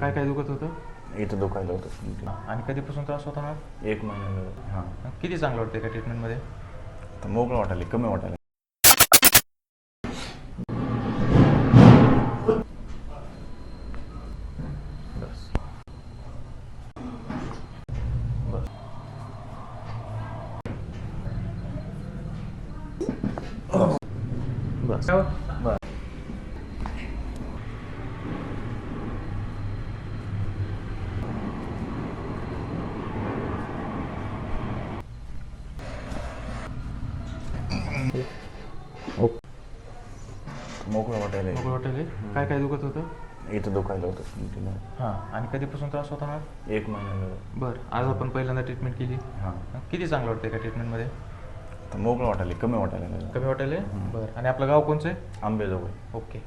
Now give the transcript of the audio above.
काय काय दुखत होतं? इथं दुखायला होतं. आणि कधीपासून त्रास होता ना एक महिना झाला. हां. किती चांगलं वाटते का ट्रीटमेंटमध्ये तर मोकळं वाटायला कमी वाटायला. बस. बस. बस. बरं मोकळं वाटायला मोकळं वाटेल काय काय दुखत होतं? इथं दुखायला होतं तिला हां आणि कधीपासून त्रास होता ना एक महिना झाला. बरं आज आपण पहिल्यांदा ट्रीटमेंट केली. हां. किती चांगलं वाटते का ट्रीटमेंटमध्ये तर मोकळं वाटायला कमी वाटायला. लागलं. कमी वाटेल बरं आणि आपलं गाव कोणचं आहे? आंबेजोगाई ओके.